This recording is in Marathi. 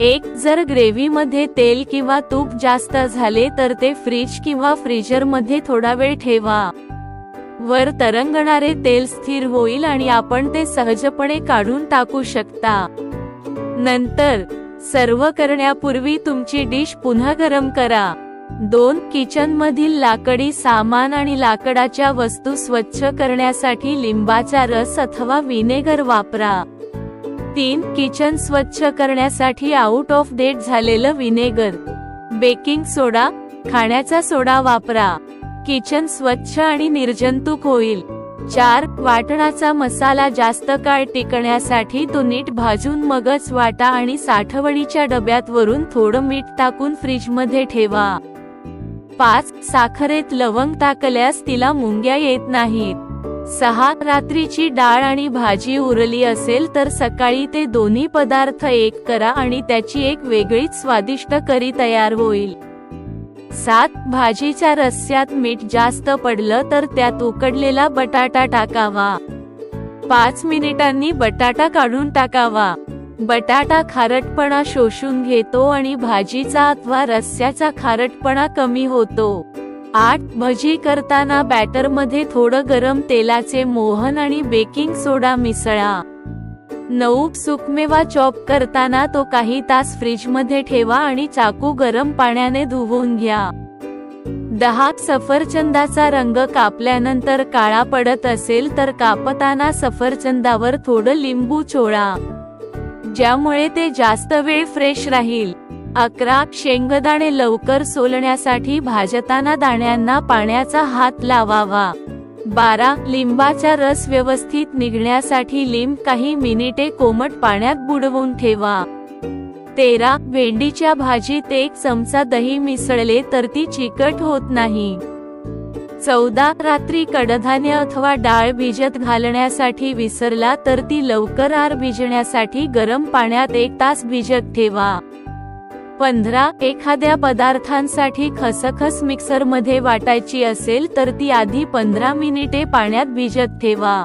एक जर ग्रेव्हीमध्ये तेल किंवा तूप जास्त झाले तर ते फ्रीज किंवा फ्रीजरमध्ये थोडा वेळ ठेवा. वर तरंगणारे तेल स्थिर होईल आणि आपण ते सहजपणे काढून टाकू शकता. नंतर सर्व करण्यापूर्वी तुमची डिश पुन्हा गरम करा. दोन किचन मधील लाकडी सामान आणि लाकडाच्या वस्तू स्वच्छ करण्यासाठी लिंबाचा रस अथवा व्हिनेगर वापरा. तीन किचन स्वच्छ करण्यासाठी आउट ऑफ डेट झालेलं विनेगर बेकिंग सोडा खाण्याचा सोडा वापरा. किचन स्वच्छ आणि निर्जंतुक होईल. चार वाटणाचा मसाला जास्त काळ टिकण्यासाठी तो नीट भाजून मगच वाटा आणि साठवणीच्या डब्यात वरून थोडं मीठ टाकून फ्रीजमध्ये ठेवा. पाच साखरेत लवंग टाकल्यास तिला मुंग्या येत नाहीत. सहा रात्रीची डाळ आणि भाजी उरली असेल तर सकाळी ते दोन्ही पदार्थ एक करा आणि त्याची एक वेगळीच स्वादिष्ट करी तयार होईल. सात भाजीच्या रस्स्यात मीठ जास्त पडलं तर त्यात उकडलेला बटाटा टाकावा. पाच मिनिटांनी बटाटा काढून टाकावा. बटाटा खारटपणा शोषून घेतो आणि भाजीचा अथवा रस्स्याचा खारटपणा कमी होतो. आठ भजी करताना बॅटरमध्ये थोडं गरम तेलाचे मोहन आणि बेकिंग सोडा मिसळा. नऊ सुकमेवा चॉप करताना तो काही तास फ्रीजमध्ये ठेवा आणि चाकू गरम पाण्याने धुवून घ्या. दहा सफरचंदाचा रंग कापल्यानंतर काळा पडत असेल तर कापताना सफरचंदावर थोडं लिंबू चोळा. ज्यामुळे ते जास्त वेळ फ्रेश राहील. अकरा शेंगदाणे लवकर सोलण्यासाठी भाजताना दाण्यांना पाण्याचा हात लावावा. बारा लिंबाचा रस व्यवस्थित निघण्यासाठी लिंब काही मिनिटे कोमट पाण्यात बुडवून ठेवा. तेरा भेंडीच्या भाजीत एक चमचा दही मिसळले तर ती चिकट होत नाही. चौदा रात्री कडधान्य अथवा डाळ भिजत घालण्यासाठी विसरला तर ती लवकर आर भिजण्यासाठी गरम पाण्यात एक तास भिजत ठेवा. पंधरा एखाद्या पदार्थांसाठी खसखस मिक्सरमध्ये वाटायची असेल तर ती आधी पंधरा मिनिटे पाण्यात भिजत ठेवा.